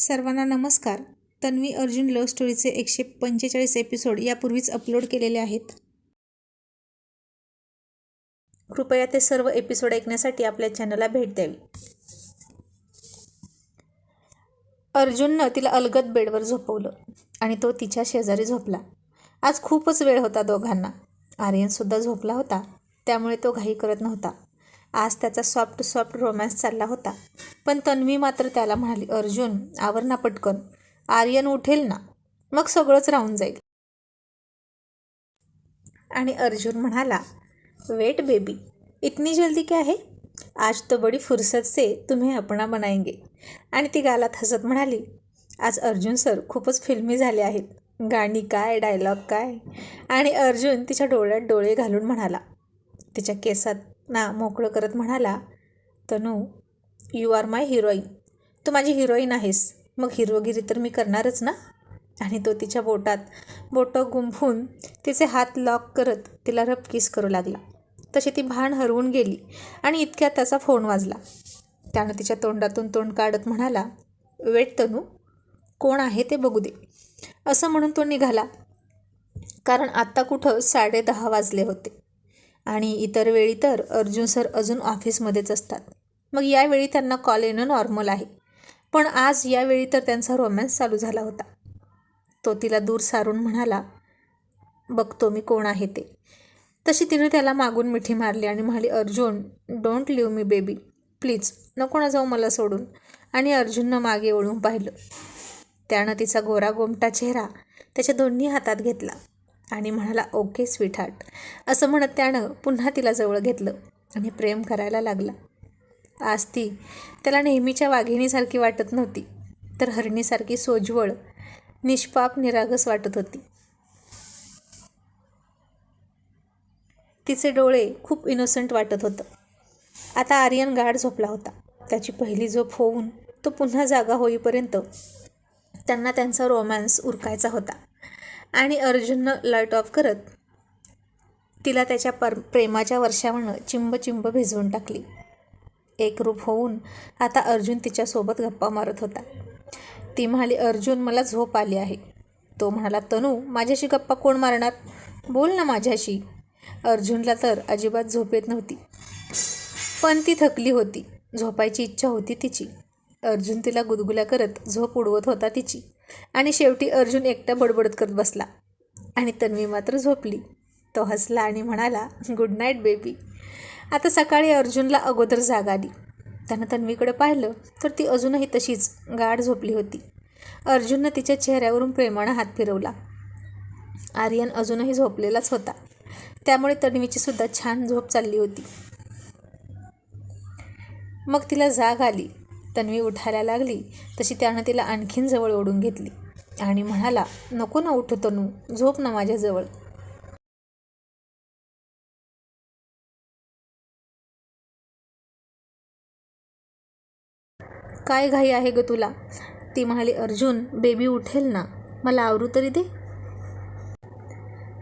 सर्वांना नमस्कार. तन्वी अर्जुन लव्ह स्टोरीचे एकशे पंचेचाळीस एपिसोड यापूर्वीच अपलोड केलेले आहेत. कृपया ते सर्व एपिसोड ऐकण्यासाठी आपल्या चॅनलला भेट द्यावी. अर्जुननं तिला अलगद बेडवर झोपवलं आणि तो तिच्या शेजारी झोपला. आज खूपच वेळ होता दोघांना. आर्यनसुद्धा झोपला होता त्यामुळे तो घाई करत नव्हता. आज त्याचा सॉफ्ट सॉफ्ट रोमॅन्स चालला होता. पण तन्वी मात्र त्याला म्हणाली अर्जुन आवर ना पटकन. आर्यन उठेल ना? मग सगळंच राहून जाईल. आणि अर्जुन म्हणाला वेट बेबी इतनी जल्दी क्या है? आज तो बडी फुर्सत से तुम्ही अपना बनाएंगे. आणि ती गालात हसत म्हणाली आज अर्जुन सर खूपच फिल्मी झाले आहेत. गाणी काय डायलॉग काय? आणि अर्जुन तिच्या डोळ्यात डोळे घालून म्हणाला तिच्या केसात ना मोकळं करत म्हणाला Tanu you are my heroine तू माझी हिरोईन आहेस. मग हिरोगिरी तर मी करणारच ना? आणि तो तिच्या बोटात बोटं गुंफून तिचे हात लॉक करत तिला रपकिस करू लागला. तशी ती भान हरवून गेली आणि इतक्यात त्याचा फोन वाजला. त्यानं तिच्या तोंडातून तोंड काढत म्हणाला वेट तनू कोण आहे ते बघू दे. असं म्हणून तो निघाला. कारण आत्ता कुठं साडे दहा वाजले होते. आणि इतर वेळी तर अर्जुन सर अजून ऑफिसमध्येच असतात. मग यावेळी त्यांना कॉल येणं नॉर्मल आहे. पण आज यावेळी तर त्यांचा रोमॅन्स चालू झाला होता. तो तिला दूर सारून म्हणाला बघतो मी कोण आहे ते. तशी तिने त्याला मागून मिठी मारली आणि म्हणाली Arjun don't leave me baby please नको ना जाऊ मला सोडून. आणि अर्जुननं मागे ओळून पाहिलं. त्यानं तिचा गोरा गोमटा चेहरा त्याच्या दोन्ही हातात घेतला. आणि म्हणाला ओके स्वीटहार्ट. असं म्हणत त्यानं पुन्हा तिला जवळ घेतलं आणि प्रेम करायला लागला. आज ती त्याला नेहमीच्या वाघिणीसारखी वाटत नव्हती तर हरणीसारखी सोज्वळ निष्पाप निरागस वाटत होती. तिचे डोळे खूप इनोसंट वाटत होतं. आता आर्यन गाढ झोपला होता. त्याची पहिली झोप होऊन तो पुन्हा जागा होईपर्यंत त्यांना त्यांचा रोमॅन्स उरकायचा होता. आणि अर्जुननं लाइट ऑफ करत तिला त्याच्या पर प्रेमाच्या वर्षावनं चिंब चिंब भिजवून टाकली. एकरूप होऊन आता अर्जुन तिच्यासोबत गप्पा मारत होता. ती म्हणाली अर्जुन मला झोप आली आहे. तो म्हणाला तनू माझ्याशी गप्पा कोण मारणार? बोल ना माझ्याशी. अर्जुनला तर अजिबात झोप येत नव्हती पण ती थकली होती. झोपायची इच्छा होती तिची. अर्जुन तिला गुदगुल्या करत झोप उडवत होता तिची. आणि शेवटी अर्जुन एकटा बडबडत करत बसला. आणि तन्वी मात्र झोपली. तो हसला आणि म्हणाला गुड नाईट बेबी आता सकाळी अर्जुनला अगोदर जाग आली. त्यानं तन्वीकडे पाहिलं तर ती अजूनही तशीच गाढ झोपली होती. अर्जुननं तिच्या चेहऱ्यावरून प्रेमानं हात फिरवला. आर्यन अजूनही झोपलेलाच होता. त्यामुळे तन्वीची सुद्धा छान झोप चालली होती. मग तिला जाग आली. तन्वी उठायला लागली. तशी त्यानं तिला आणखीन जवळ ओढून घेतली. आणि म्हणाला नको ना उठू तनू झोप ना माझ्याजवळ. काय घाई आहे ग तुला? ती म्हणाली अर्जुन बेबी उठेल ना मला आवरू तरी दे.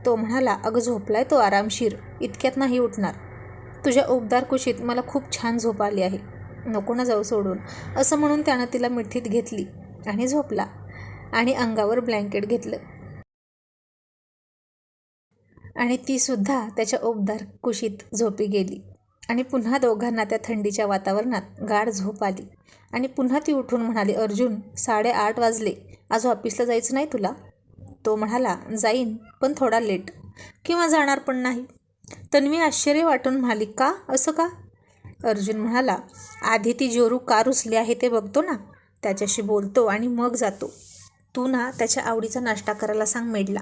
तो म्हणाला अगं झोपलाय तो आरामशीर इतक्यात नाही उठणार. तुझ्या उबदार कुशीत मला खूप छान झोप आली आहे. नको ना जाऊ सोडून. असं म्हणून त्यानं तिला मिठीत घेतली आणि झोपला आणि अंगावर ब्लँकेट घेतलं. आणि ती सुद्धा त्याच्या ओबदार कुशीत झोपी गेली. आणि पुन्हा दोघांना त्या थंडीच्या वातावरणात गाढ झोप आली. आणि पुन्हा ती उठून म्हणाली अर्जुन साडेआठ वाजले. आज ऑफिसला जायचं नाही तुला? तो म्हणाला जाईन पण थोडा लेट. किंवा जाणार पण नाही. तन्वी आश्चर्य वाटून म्हणाली का? असं का? अर्जुन म्हणाला आधी ती जोरू का रुसली आहे ते बघतो ना. त्याच्याशी बोलतो आणि मग जातो. तू ना त्याच्या आवडीचा नाश्ता करायला सांग मेडला.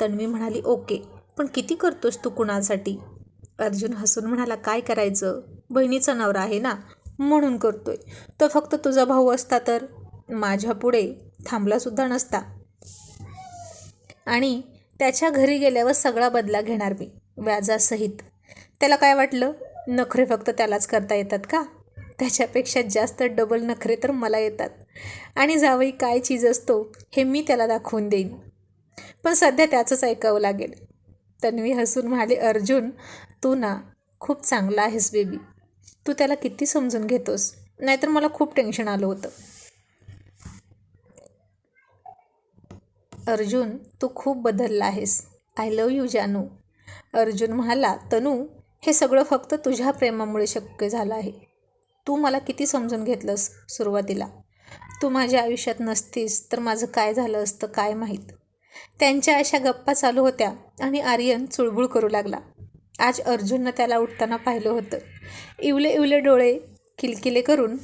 तन्वी म्हणाली ओके पण किती करतोस तू कुणासाठी? अर्जुन हसून म्हणाला काय करायचं? बहिणीचा नवरा आहे ना म्हणून करतोय. तो फक्त तुझा भाऊ असता तर? माझ्या पुढे थांबलासुद्धा नसता. आणि त्याच्या घरी गेल्यावर सगळा बदला घेणार मी व्याजासहित. त्याला काय वाटलं? नखरे फक्त त्यालाच करता येतात का? त्याच्यापेक्षा जास्त डबल नखरे तर मला येतात. आणि जावई काय चीज असतो हे मी त्याला दाखवून देईन. पण सध्या त्याचंच ऐकावं लागेल. तन्वी हसून म्हणाले अर्जुन तू ना खूप चांगला आहेस बेबी. तू त्याला किती समजून घेतोस? नाहीतर मला खूप टेन्शन आलं होतं. अर्जुन तू खूप बदलला आहेस. आय लव यू जानू. अर्जुन म्हणाला तनू हे सगळं फक्त तुझ्या प्रेमामुळे शक्य झालं आहे. तू मला किती समजून घेतलंस सुरुवातीला? तू माझ्या आयुष्यात नसतीस तर माझं काय झालं असतं काय माहीत? त्यांच्या अशा गप्पा चालू होत्या आणि आर्यन चुळबुळ करू लागला. आज अर्जुननं त्याला उठताना पाहिलं होतं. इवले इवले डोळे किलकिले करून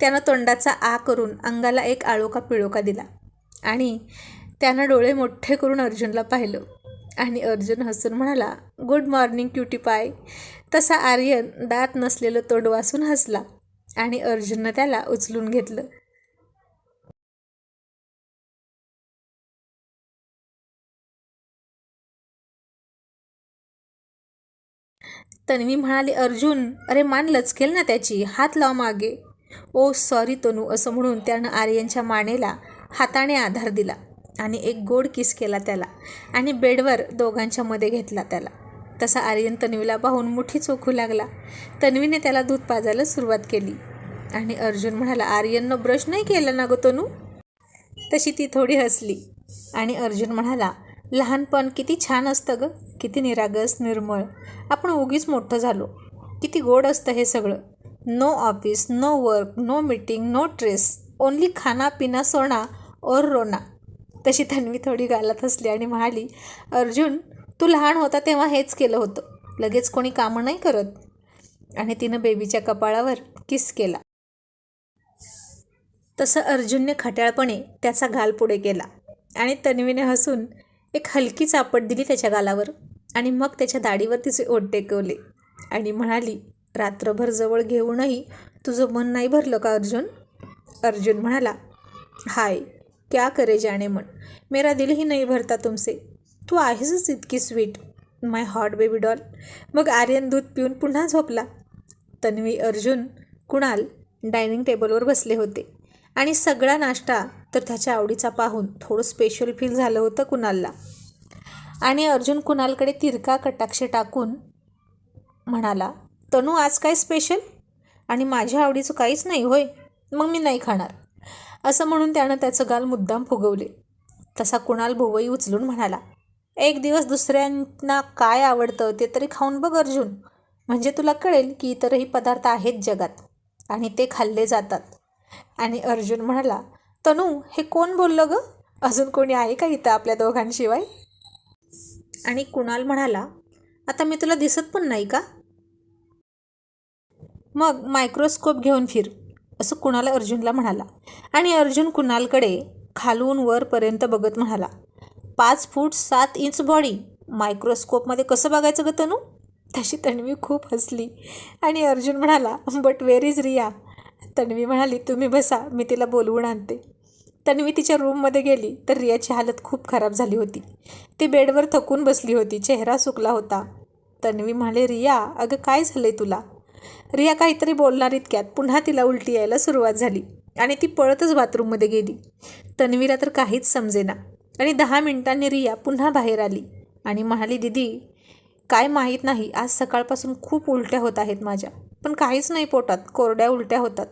त्यानं तोंडाचा आ करून अंगाला एक आळोका पिळोका दिला आणि त्यानं डोळे मोठे करून अर्जुनला पाहिलं. आणि अर्जुन हसून म्हणाला गुड मॉर्निंग क्युटी पाय तसा आर्यन दात नसलेलं तोंड वासून हसला आणि अर्जुननं त्याला उचलून घेतलं. तन्वी म्हणाली अर्जुन अरे मान लचकेल ना त्याची हात लाव मागे. ओ सॉरी तनू असं म्हणून त्यानं आर्यनच्या मानेला हाताने आधार दिला. आणि एक गोड किस केला त्याला आणि बेडवर दोघांच्या मध्ये घेतला त्याला. तसा आर्यन तन्वीला पाहून मुठी चोखू लागला. तन्वीने त्याला दूध पाजायला सुरुवात केली. आणि अर्जुन म्हणाला आर्यननं ब्रश नाही केला ना गं तनू? तशी ती थोडी हसली. आणि अर्जुन म्हणाला लहानपण किती छान असतं गं. किती निरागस निर्मळ. आपण उगीच मोठं झालो. किती गोड असतं हे सगळं. No office no work no meeting no stress. Only खाना पिना सोना और रोना. तशी तन्वी थोडी गालात हसली आणि म्हणाली अर्जुन तू लहान होता तेव्हा हेच केलं होतं. लगेच कोणी कामं नाही करत. आणि तिनं बेबीच्या कपाळावर किस केला. तसं अर्जुनने खट्याळपणे त्याचा गाल पुढे केला आणि तन्वीने हसून एक हलकी चापट दिली त्याच्या गालावर आणि मग त्याच्या दाढीवर तिचे ओट टेकवले आणि म्हणाली रात्रभर जवळ घेऊनही तुझं मन नाही भरलं का अर्जुन? अर्जुन म्हणाला हाय क्या करे जाणे मन? मेरा दिल ही नाही भरता तुमसे। तू आहेसच इतकी sweet my hot baby doll मग आर्यन दूध पिऊन पुन्हा झोपला. तन्वी अर्जुन कुणाल डायनिंग टेबलवर बसले होते. आणि सगळा नाश्ता तर त्याच्या आवडीचा पाहून थोडं स्पेशल फील झालं होतं कुणालला. आणि अर्जुन कुणालकडे तिरका कटाक्ष टाकून म्हणाला तनू आज काय स्पेशल आणि माझ्या आवडीचं काहीच नाही होय? मग मी नाही खाणार. असं म्हणून त्यानं त्याचं गाल मुद्दाम फुगवले. तसा कुणाल भोवई उचलून म्हणाला एक दिवस दुसऱ्यांना काय आवडतं ते तरी खाऊन बघ अर्जुन. म्हणजे तुला कळेल की इतरही पदार्थ आहेत जगात आणि ते खाल्ले जातात. आणि अर्जुन म्हणाला तनू हे कोण बोललं गं? अजून कोणी आहे का इथं आपल्या दोघांशिवाय? आणि कुणाल म्हणाला आता मी तुला दिसत पण नाही का? मग मायक्रोस्कोप घेऊन फिर. असं कुणाला अर्जुनला म्हणाला? आणि अर्जुन कुणालकडे खालून वरपर्यंत बघत म्हणाला पाच फूट सात इंच बॉडी मायक्रोस्कोपमध्ये कसं बघायचं गं तनू? तशी तन्वी खूप हसली. आणि अर्जुन म्हणाला but where is Riya? Tanvi म्हणाली तुम्ही बसा मी तिला बोलवून आणते. तन्वी तिच्या रूममध्ये गेली तर रियाची हालत खूप खराब झाली होती. ती बेडवर थकून बसली होती चेहरा सुकला होता. तन्वी म्हणाले रिया अगं काय झालं आहे तुला? रिया काहीतरी बोलणार इतक्यात. पुन्हा तिला उलटी यायला सुरुवात झाली आणि ती पळतच बाथरूममध्ये गेली. तन्वीला तर काहीच समजेना. आणि दहा मिनिटांनी रिया पुन्हा बाहेर आली आणि म्हणाली दिदी काय माहीत नाही आज सकाळपासून खूप उलट्या होत आहेत माझ्या. पण काहीच नाही पोटात कोरड्या उलट्या होतात.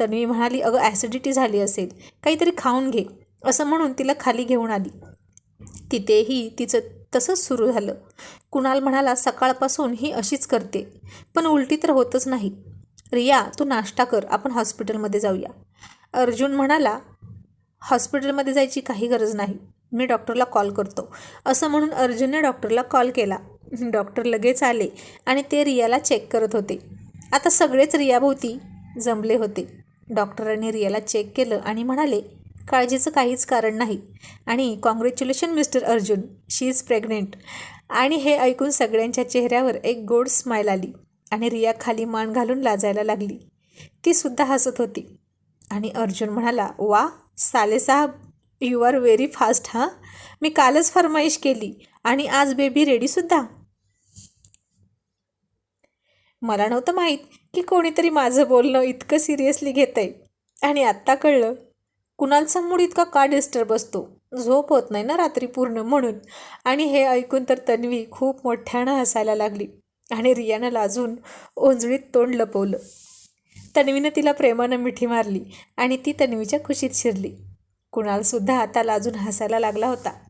तन्वी म्हणाली अगं ॲसिडिटी झाली असेल. काहीतरी खाऊन घे. असं म्हणून तिला खाली घेऊन आली. तिथेही तिचं तसंच सुरू झालं. कुणाल म्हणाला सकाळपासून ही अशीच करते. पण उलटी तर होतच नाही. रिया तू नाश्ता कर. आपण हॉस्पिटलमध्ये जाऊया. अर्जुन म्हणाला हॉस्पिटलमध्ये जायची काही गरज नाही. मी डॉक्टरला कॉल करतो. असं म्हणून अर्जुनने डॉक्टरला कॉल केला. डॉक्टर लगेच आले आणि ते रियाला चेक करत होते. आता सगळेच रियाभोवती जमले होते. डॉक्टरांनी रियाला चेक केलं आणि म्हणाले काळजीचं काहीच कारण नाही. आणि congratulation mister Arjun. She is pregnant आणि हे ऐकून सगळ्यांच्या चेहऱ्यावर एक गोड स्माईल आली. आणि रिया खाली मान घालून लाजायला लागली. ती सुद्धा हसत होती. आणि अर्जुन म्हणाला वा साले साहब यू आर व्हेरी फास्ट हां मी कालच फरमाईश केली. आणि आज बेबी रेडीसुद्धा मला नव्हतं माहीत की कोणीतरी माझं बोलणं इतकं सिरियसली घेत आहे आणि आत्ता कळलं कुणालचा मूड इतका का डिस्टर्ब असतो झोप होत नाही ना रात्री पूर्ण म्हणून. आणि हे ऐकून तर तन्वी खूप मोठ्यानं हसायला लागली आणि रियानं लाजून ओंजळीत तोंड लपवलं. तन्वीनं तिला प्रेमानं मिठी मारली आणि ती तन्वीच्या खुशीत शिरली. कुणालसुद्धा आता लाजून हसायला लागला होता.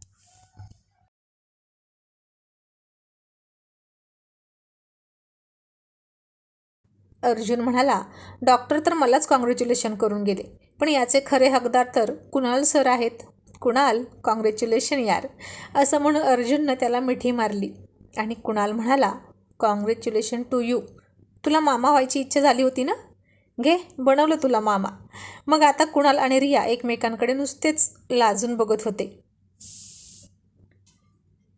अर्जुन म्हणाला डॉक्टर तर मलाच कॉंग्रॅच्युलेशन करून गेले. पण याचे खरे हकदार तर कुणाल सर आहेत? कुणाल? कॉंग्रॅच्युलेशन यार. असं म्हणून अर्जुननं त्याला मिठी मारली. आणि कुणाल म्हणाला कॉंग्रॅच्युलेशन टू यू तुला मामा व्हायची इच्छा झाली होती ना? घे बनवलं तुला मामा. मग आता कुणाल आणि रिया एकमेकांकडे नुसतेच लाजून बघत होते.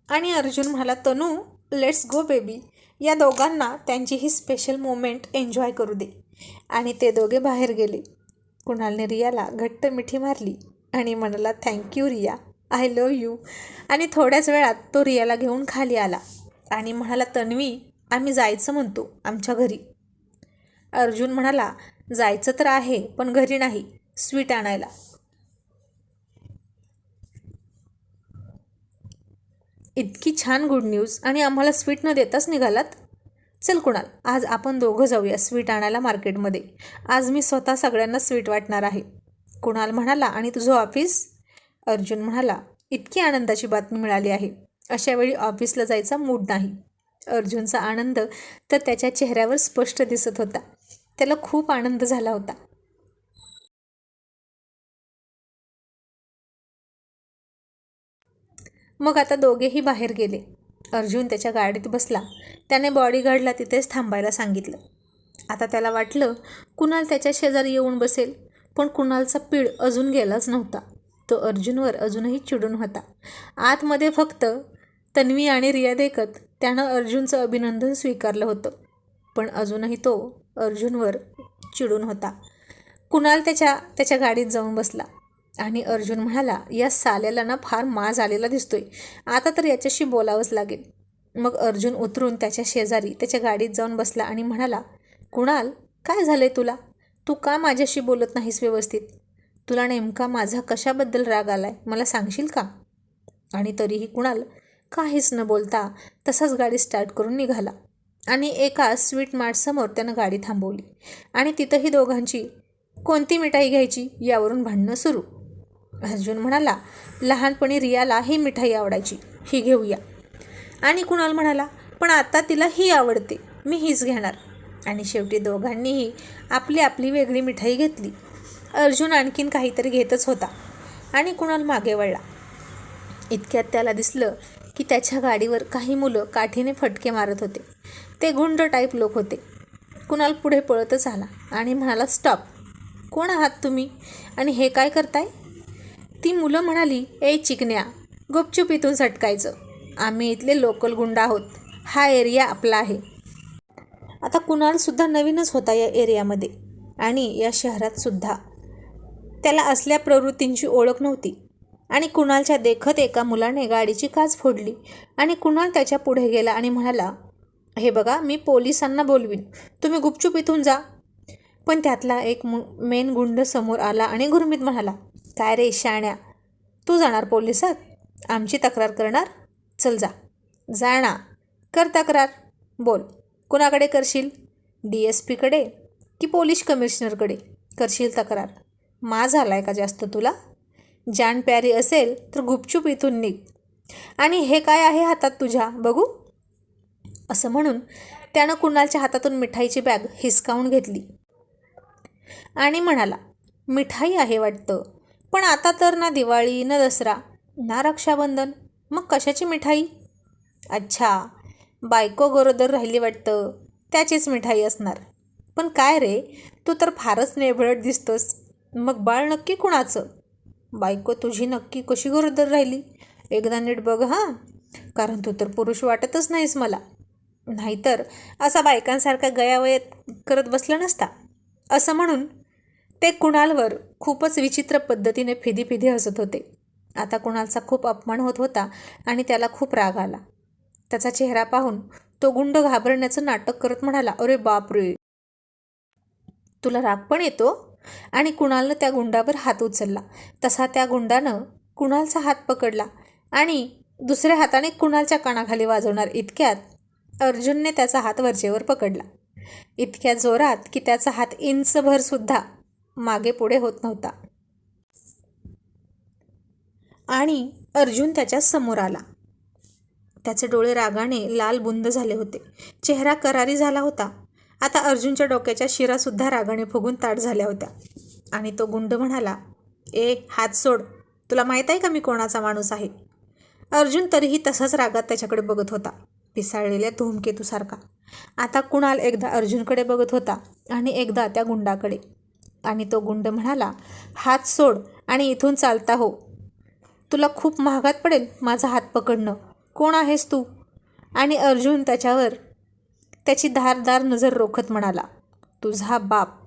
आणि अर्जुन म्हणाला तनू लेट्स गो बेबी या दोघांना त्यांची ही स्पेशल मोमेंट एन्जॉय करू दे. आणि ते दोघे बाहेर गेले. कुणालने रियाला घट्ट मिठी मारली आणि म्हणाला thank you Riya. I love you आणि थोड्याच वेळात तो रियाला घेऊन खाली आला आणि म्हणाला तन्वी आम्ही जायचं म्हणतो आमच्या घरी. अर्जुन म्हणाला जायचं तर आहे पण घरी नाही. स्वीट आणायला. इतकी छान गुड न्यूज आणि आम्हाला स्वीट न देताच निघालात. चल कुणाल आज आपण दोघं जाऊया स्वीट आणायला मार्केटमध्ये आज मी स्वतः सगळ्यांना स्वीट वाटणार आहे. कुणाल म्हणाला आणि तुझं ऑफिस अर्जुन म्हणाला इतकी आनंदाची बातमी मिळाली आहे. अशावेळी ऑफिसला जायचा मूड नाही. अर्जुनचा आनंद तर त्याच्या चेहऱ्यावर स्पष्ट दिसत होता. त्याला खूप आनंद झाला होता. मग आता दोघेही बाहेर गेले. अर्जुन त्याच्या गाडीत बसला. त्याने बॉडीगार्डला तिथेच थांबायला सांगितलं. आता त्याला वाटलं कुणाल त्याच्या शेजारी येऊन बसेल पण कुणालचा पीड अजून गेलाच नव्हता. तो अर्जुनवर अजूनही चिडून होता. आतमध्ये फक्त तन्वी आणि रिया देखत त्यानं अर्जुनचं अभिनंदन स्वीकारलं होतं पण अजूनही तो अर्जुनवर चिडून होता. कुणाल त्याच्या त्याच्या गाडीत जाऊन बसला. आणि अर्जुन म्हणाला या साल्याला ना फार माज आलेला दिसतोय. आता तर याच्याशी बोलावंच लागेल. मग अर्जुन उतरून त्याच्या शेजारी त्याच्या गाडीत जाऊन बसला आणि म्हणाला कुणाल काय झालंय तुला? तू का माझ्याशी बोलत नाहीस व्यवस्थित? तुला नेमका माझा कशाबद्दल राग आलाय? मला सांगशील का? आणि तरीही कुणाल काहीच न बोलता तसाच गाडी स्टार्ट करून निघाला आणि एका स्वीट मार्टसमोर त्यानं गाडी थांबवली. आणि तिथंही दोघांची कोणती मिठाई घ्यायची यावरून भांडणं सुरू. अर्जुन म्हणाला लहानपणी रियाला ही मिठाई आवडायची ही घेऊया. आणि कुणाल म्हणाला पण आता तिला ही आवडते मी हीच घेणार. आणि शेवटी दोघांनीही आपली आपली वेगळी मिठाई घेतली. अर्जुन आणखीन काहीतरी घेतच होता आणि कुणाल मागे वळला. इतक्यात त्याला दिसलं की त्याच्या गाडीवर काही मुलं काठीने फटके मारत होते. ते गुंड टाईप लोक होते. कुणाल पुढे पळतच आला आणि म्हणाला स्टॉप. कोण आहात तुम्ही? आणि हे काय करताय? ती मुलं म्हणाली ए चिकन्या गुपचूप इथून सटकायचं. आम्ही इथले लोकल गुंड आहोत. हा एरिया आपला आहे. आता कुणालसुद्धा नवीनच होता या एरियामध्ये आणि या शहरात सुद्धा. त्याला असल्या प्रवृत्तींची ओळख नव्हती आणि कुणालच्या देखत एका मुलाने गाडीची काच फोडली आणि कुणाल त्याच्या पुढे गेला आणि म्हणाला हे बघा मी पोलिसांना बोलवीन. तुम्ही गुपचूप इथून जा. पण त्यातला एक मु मेन गुंड समोर आला आणि गुरमीत म्हणाला काय रे शाण्या तू जाणार पोलिसात? आमची तक्रार करणार? चल जा. जा ना कर तक्रार. बोल. कुणाकडे करशील? डी एस पीकडे की पोलीस कमिशनरकडे? करशील तक्रार. मा झाला आहे का जास्त तुला? जान प्यारी असेल तर गुपचूप इथून निघ. आणि हे काय आहे हातात तुझ्या? बघू. असं म्हणून त्यानं कुणालच्या हातातून मिठाईची बॅग हिसकावून घेतली. आणि म्हणाला मिठाई आहे वाटतं. पण आता तर ना दिवाळी ना दसरा ना रक्षाबंधन. मग कशाची मिठाई? अच्छा बायको गरोदर राहिली वाटतं त्याचीच मिठाई असणार. पण काय रे तू तर फारच नेभळट दिसतोस. मग बाळ नक्की कुणाचं? बायको तुझी नक्की कशी गरोदर राहिली? एकदा नीट बघ हां. कारण तू तर पुरुष वाटतच नाहीस मला. नाहीतर असा बायकांसारखा गयावयत करत बसला नसता. असं म्हणून ते कुणालवर खूपच विचित्र पद्धतीने फिदी फिदी हसत होते. आता कुणालचा खूप अपमान होत होता आणि त्याला खूप राग आला. त्याचा चेहरा पाहून तो गुंड घाबरण्याचं नाटक करत म्हणाला अरे बाप रे तुला राग पण येतो? आणि कुणालनं त्या गुंडावर हात उचलला. तसा त्या गुंडानं कुणालचा हात पकडला आणि दुसऱ्या हाताने कुणालच्या कानाखाली वाजवणार इतक्यात अर्जुनने त्याचा हात वरचेवर पकडला. इतक्या जोरात की त्याचा हात इंचभरसुद्धा मागे पुढे होत नव्हता. आणि अर्जुन त्याच्यासमोर आला. त्याचे डोळे रागाने लाल बुंद झाले होते. चेहरा करारी झाला होता. आता अर्जुनच्या डोक्याच्या शिरासुद्धा रागाने फुगून ताट झाल्या होत्या. आणि तो गुंड म्हणाला ए हात सोड. तुला माहीत आहे का मी कोणाचा माणूस आहे? अर्जुन तरीही तसाच रागात त्याच्याकडे बघत होता पिसाळलेल्या धूमकेतूसारखा. आता कुणाल एकदा अर्जुनकडे बघत होता आणि एकदा त्या गुंडाकडे. आणि तो गुंड म्हणाला हात सोड आणि इथून चालता हो. तुला खूप महागात पडेल माझा हात पकडणं. कोण आहेस तू? आणि अर्जुन त्याच्यावर त्याची धारदार नजर रोखत म्हणाला तुझा बाप.